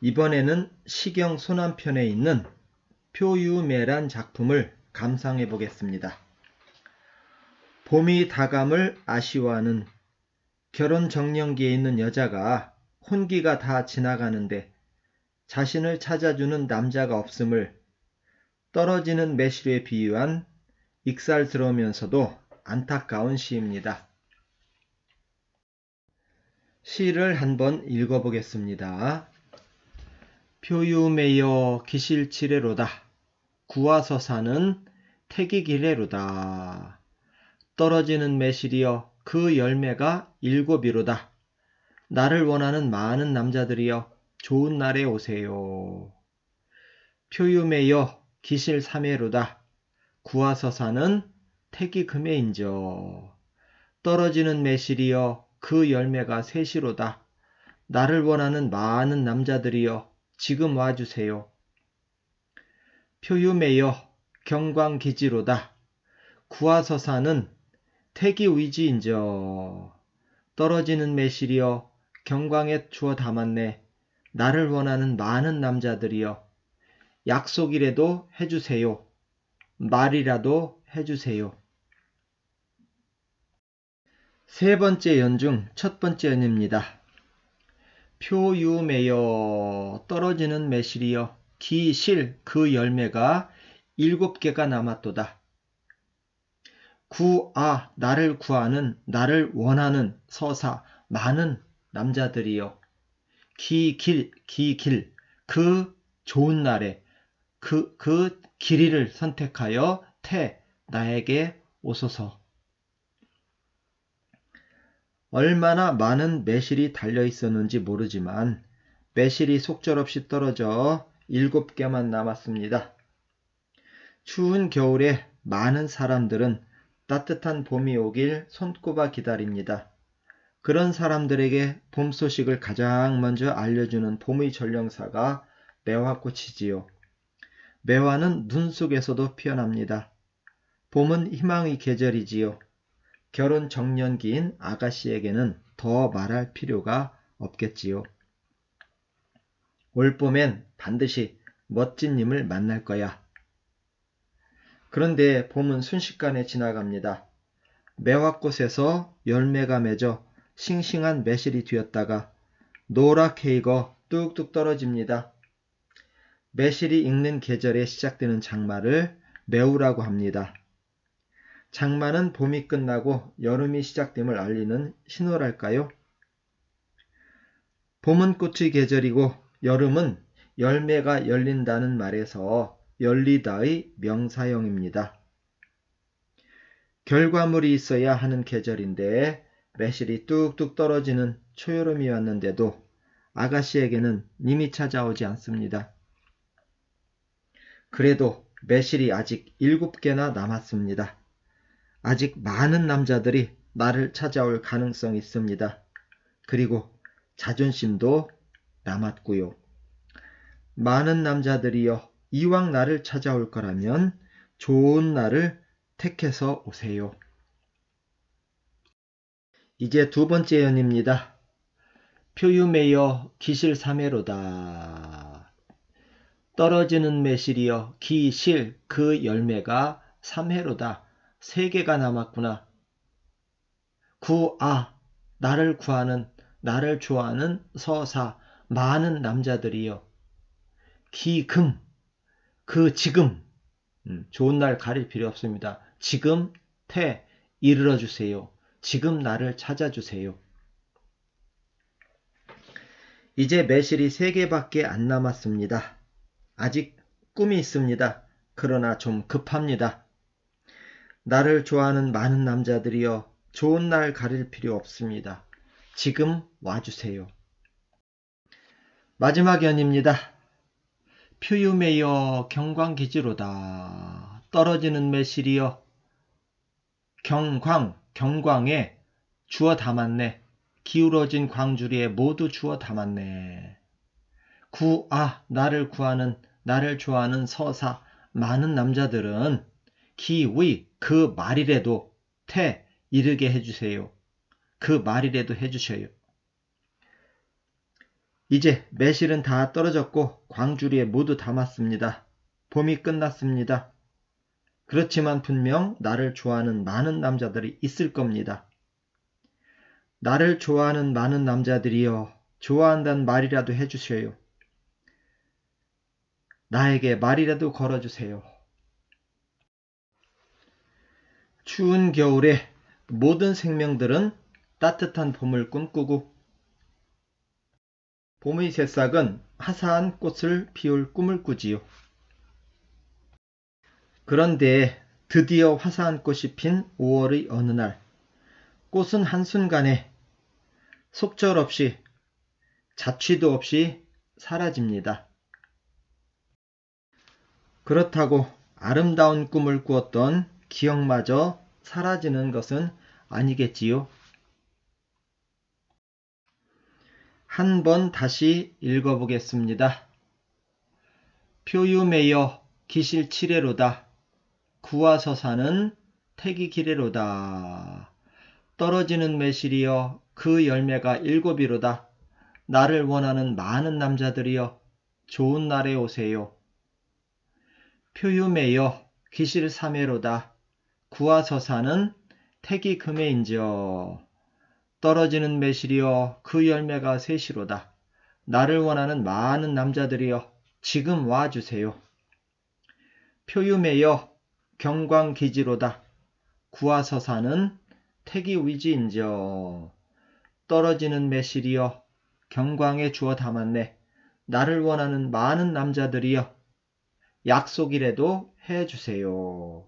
이번에는 시경 소남편에 있는 표유매란 작품을 감상해 보겠습니다. 봄이 다감을 아쉬워하는 결혼 정년기에 있는 여자가 혼기가 다 지나가는데 자신을 찾아주는 남자가 없음을 떨어지는 매실에 비유한 익살스러우면서도 안타까운 시입니다. 시를 한번 읽어보겠습니다. 표유매여 기실치레로다. 구와서사는 태기기레로다. 떨어지는 매실이여 그 열매가 일곱이로다. 나를 원하는 많은 남자들이여 좋은 날에 오세요. 표유매여 기실 삼해로다. 구와서사는 태기금해인저. 떨어지는 매실이여 그 열매가 셋이로다. 나를 원하는 많은 남자들이여 지금 와주세요. 표유매여 경광기지로다. 구하서사는 태기위지인저. 떨어지는 매실이여 경광에 주어 담았네. 나를 원하는 많은 남자들이여 약속이라도 해주세요. 말이라도 해주세요. 세 번째 연중 첫 번째 연입니다. 표유매여 떨어지는 매실이여 기실 그 열매가 일곱 개가 남았도다. 구아 나를 구하는 나를 원하는 서사 많은 남자들이여 기길 기길 그 좋은 날에 그그 그 길이를 선택하여 태 나에게 오소서. 얼마나 많은 매실이 달려 있었는지 모르지만 매실이 속절없이 떨어져 일곱 개만 남았습니다. 추운 겨울에 많은 사람들은 따뜻한 봄이 오길 손꼽아 기다립니다. 그런 사람들에게 봄 소식을 가장 먼저 알려주는 봄의 전령사가 매화꽃이지요. 매화는 눈 속에서도 피어납니다. 봄은 희망의 계절이지요. 결혼 정년기인 아가씨에게는 더 말할 필요가 없겠지요. 올 봄엔 반드시 멋진 님을 만날 거야. 그런데 봄은 순식간에 지나갑니다. 매화꽃에서 열매가 맺어 싱싱한 매실이 되었다가 노랗게 익어 뚝뚝 떨어집니다. 매실이 익는 계절에 시작되는 장마를 매우라고 합니다. 장마는 봄이 끝나고 여름이 시작됨을 알리는 신호랄까요? 봄은 꽃의 계절이고 여름은 열매가 열린다는 말에서 열리다의 명사형입니다. 결과물이 있어야 하는 계절인데 매실이 뚝뚝 떨어지는 초여름이 왔는데도 아가씨에게는 님이 찾아오지 않습니다. 그래도 매실이 아직 일곱 개나 남았습니다. 아직 많은 남자들이 나를 찾아올 가능성이 있습니다. 그리고 자존심도 남았고요. 많은 남자들이여 이왕 나를 찾아올 거라면 좋은 날을 택해서 오세요. 이제 두 번째 연입니다. 표유매여 기실 삼해로다. 떨어지는 매실이여 기실 그 열매가 삼해로다. 세 개가 남았구나. 구아 나를 구하는 나를 좋아하는 서사 많은 남자들이여 기금 그 지금 음, 좋은 날 가릴 필요 없습니다. 지금 태 이르러 주세요. 지금 나를 찾아주세요. 이제 매실이 3개밖에 안 남았습니다. 아직 꿈이 있습니다. 그러나 좀 급합니다. 나를 좋아하는 많은 남자들이여 좋은 날 가릴 필요 없습니다. 지금 와주세요. 마지막 연입니다. 표유매여 경광기지로다. 떨어지는 매실이여 경광, 경광에 주어 담았네. 기울어진 광주리에 모두 주어 담았네. 구아, 나를 구하는, 나를 좋아하는 서사, 많은 남자들은 기위, 그 말이라도 태 이르게 해주세요. 그 말이라도 해주셔요. 이제 매실은 다 떨어졌고 광주리에 모두 담았습니다. 봄이 끝났습니다. 그렇지만 분명 나를 좋아하는 많은 남자들이 있을 겁니다. 나를 좋아하는 많은 남자들이여 좋아한다는 말이라도 해주세요. 나에게 말이라도 걸어주세요. 추운 겨울에 모든 생명들은 따뜻한 봄을 꿈꾸고 봄의 새싹은 화사한 꽃을 피울 꿈을 꾸지요. 그런데 드디어 화사한 꽃이 핀 5월의 어느 날, 꽃은 한순간에 속절 없이 자취도 없이 사라집니다. 그렇다고 아름다운 꿈을 꾸었던 기억마저 사라지는 것은 아니겠지요. 한 번 다시 읽어보겠습니다. 표유메여 기실 칠레로다. 구와서사는 태기 기레로다. 떨어지는 매실이여 그 열매가 일곱이로다. 나를 원하는 많은 남자들이여 좋은 날에 오세요. 표유메여 기실 삼해로다. 구와서사는 태기 금해인지어 떨어지는 매실이여 그 열매가 셋이로다. 나를 원하는 많은 남자들이여 지금 와주세요. 표유매여 경광기지로다. 구하서사는 태기 위지인지어 떨어지는 매실이여 경광에 주어 담았네. 나를 원하는 많은 남자들이여 약속이라도 해주세요.